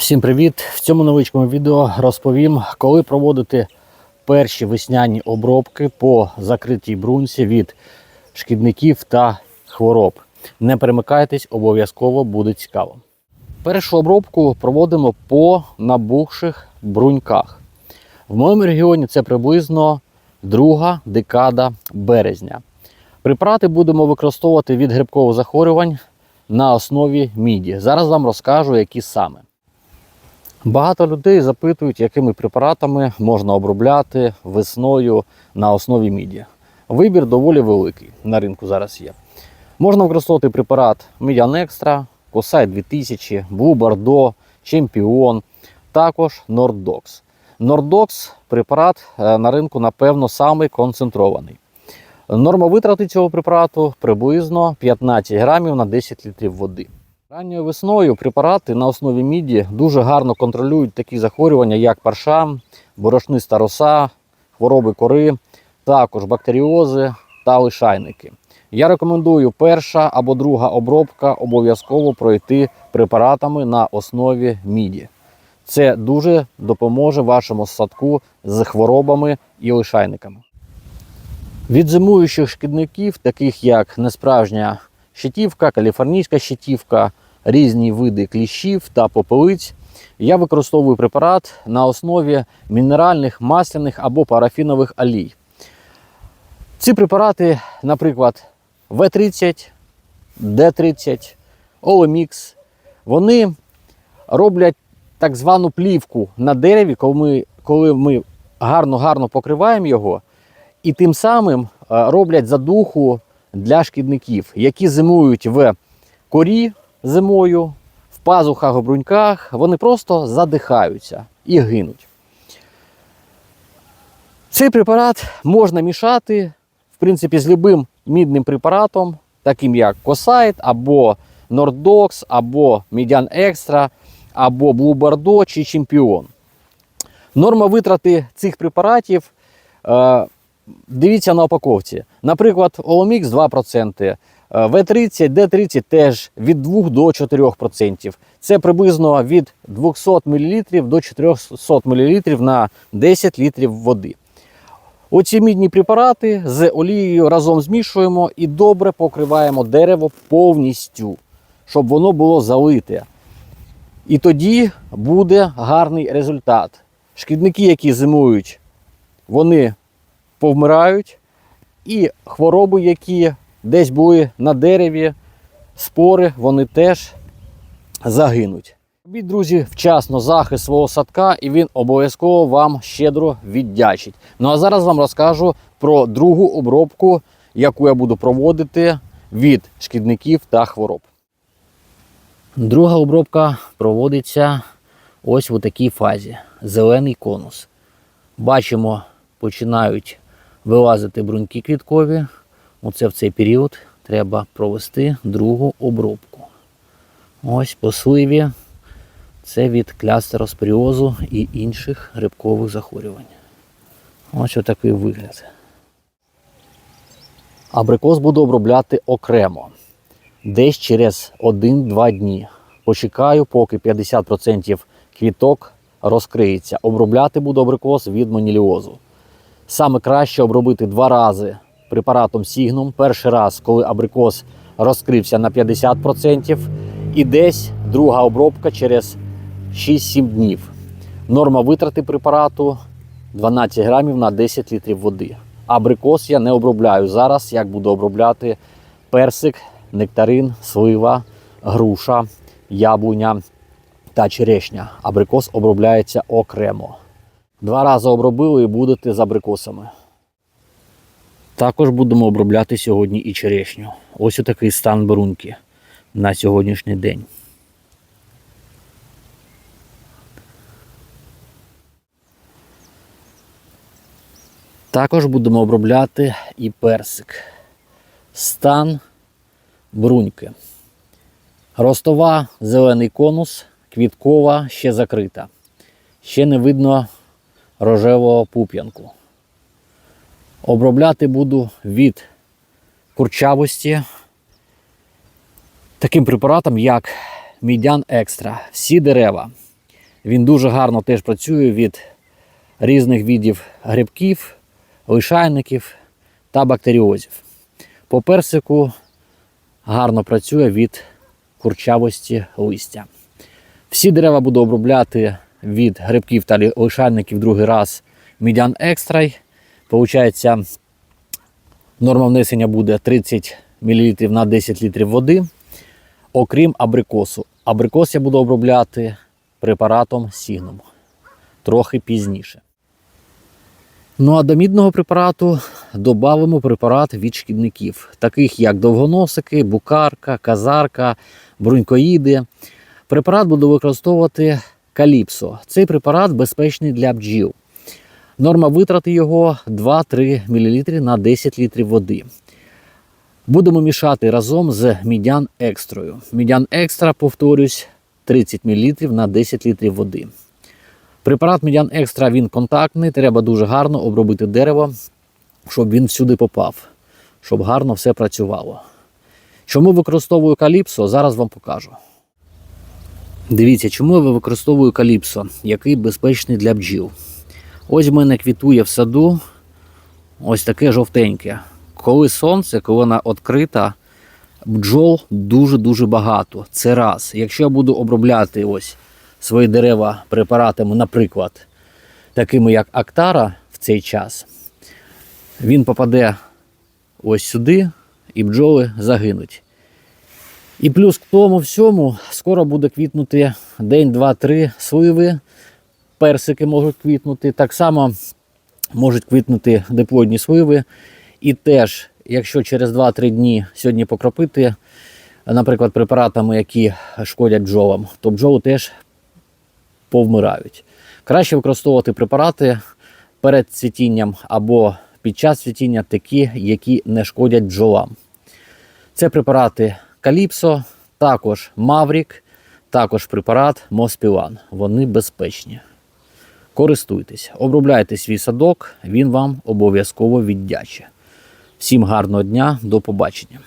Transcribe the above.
Всім привіт! В цьому невеличкому відео розповім, коли проводити перші весняні обробки по закритій брунці від шкідників та хвороб. Не перемикайтесь, обов'язково буде цікаво. Першу обробку проводимо по набухших бруньках. В моєму регіоні це приблизно друга декада березня. Препарати будемо використовувати від грибкових захворювань на основі міді. Зараз вам розкажу, які саме. Багато людей запитують, якими препаратами можна обробляти весною на основі міді. Вибір доволі великий на ринку зараз є. Можна використовувати препарат Median Extra, Косай 2000, Blue Bordeaux, Чемпіон, також Nordox. Nordox препарат е, на ринку, напевно, самий концентрований. Норма витрати цього препарату приблизно 15 грамів на 10 літрів води. Ранньою весною препарати на основі міді дуже гарно контролюють такі захворювання, як парша, борошниста роса, хвороби кори, також бактеріози та лишайники. Я рекомендую перша або друга обробка обов'язково пройти препаратами на основі міді. Це дуже допоможе вашому садку з хворобами і лишайниками. Від зимуючих шкідників, таких як несправжня щитівка, каліфорнійська щитівка, різні види кліщів та попелиць, я використовую препарат на основі мінеральних, масляних або парафінових олій. Ці препарати, наприклад, В30, Д30, Олемікс, вони роблять так звану плівку на дереві, коли ми, коли ми гарно-гарно покриваємо його, і тим самим е, роблять задуху для шкідників, які зимують в корі зимою, в пазухах, в бруньках, вони просто задихаються і гинуть. Цей препарат можна мішати, в принципі, з любим мідним препаратом, таким як Косайт, або Nordox, або Median Extra, або Bordeaux чи Чемпіон. Норма витрати цих препаратів. Дивіться на упаковці. Наприклад, Оломікс 2%, е, В30, Д30 теж від 2 до 4%. Це приблизно від 200 мл до 400 мл на 10 літрів води. Оці мідні препарати з олією разом змішуємо і добре покриваємо дерево повністю, щоб воно було залите. І тоді буде гарний результат. Шкідники, які зимують, вони повмирають, і хвороби, які десь були на дереві, спори, вони теж загинуть. Робіть, друзі, вчасно захист свого садка, і він обов'язково вам щедро віддячить. Ну а зараз вам розкажу про другу обробку, яку я буду проводити від шкідників та хвороб. Друга обробка проводиться ось в такій фазі: зелений конус. Бачимо, починають вилазити бруньки квіткові. Оце в цей період треба провести другу обробку. Ось по сливі. Це від клястероспоріозу і інших грибкових захворювань. Ось отакий вигляд. Абрикос буду обробляти окремо. Десь через 1-2 дні. Почекаю, поки 50% квіток розкриється. Обробляти буду абрикос від моніліозу. Саме краще обробити два рази препаратом Сігнум. Перший раз, коли абрикос розкрився на 50%, і десь друга обробка через 6-7 днів. Норма витрати препарату 12 грамів на 10 літрів води. Абрикос я не обробляю. Зараз як буду обробляти персик, нектарин, слива, груша, яблуня та черешня. Абрикос обробляється окремо. Два рази обробили і будете з абрикосами. Також будемо обробляти сьогодні і черешню. Ось отакий стан бруньки на сьогоднішній день. Також будемо обробляти і персик. Стан бруньки. Ростова зелений конус, квіткова ще закрита. Ще не видно рожевого пуп'янку. Обробляти буду від курчавості таким препаратом, як Мідян Екстра. Всі дерева, Він дуже гарно теж працює від різних видів грибків, лишайників та бактеріозів. По персику гарно працює від курчавості листя. Всі дерева буду обробляти від грибків та лишайників другий раз мідян екстрай. Получається, норма внесення буде 30 мл на 10 літрів води, окрім абрикосу. Абрикос я буду обробляти препаратом Сігнум трохи пізніше. Ну а до мідного препарату додамо препарат від шкідників, таких як довгоносики, букарка, казарка, брунькоїди. Препарат буду використовувати каліпсо. Цей препарат безпечний для бджіл. Норма витрати його 2-3 мл на 10 літрів води. Будемо мішати разом з мідян екстрою. Мідян екстра, повторюсь, 30 мл на 10 літрів води. Препарат Медян Екстра він контактний, треба дуже гарно обробити дерево, щоб він всюди попав, щоб гарно все працювало. Чому використовую каліпсо, зараз вам покажу. Дивіться, чому я використовую каліпсо, який безпечний для бджіл. Ось в мене квітує в саду ось таке жовтеньке. Коли сонце, коли вона відкрита, бджол дуже-дуже багато. Це раз. Якщо я буду обробляти ось свої дерева препаратами, наприклад, такими як Актара в цей час, він попаде ось сюди, і бджоли загинуть. І плюс к тому всьому скоро буде квітнути день, два, три сливи, персики можуть квітнути. Так само можуть квітнути диплодні сливи. І теж, якщо через 2-3 дні сьогодні покропити, наприклад, препаратами, які шкодять бджолам, то бджоли теж повмирають. Краще використовувати препарати перед цвітінням або під час цвітіння такі, які не шкодять бджолам. Це препарати Каліпсо, також Маврік, також препарат Моспілан. Вони безпечні. Користуйтесь, обробляйте свій садок, він вам обов'язково віддяче. Всім гарного дня, до побачення.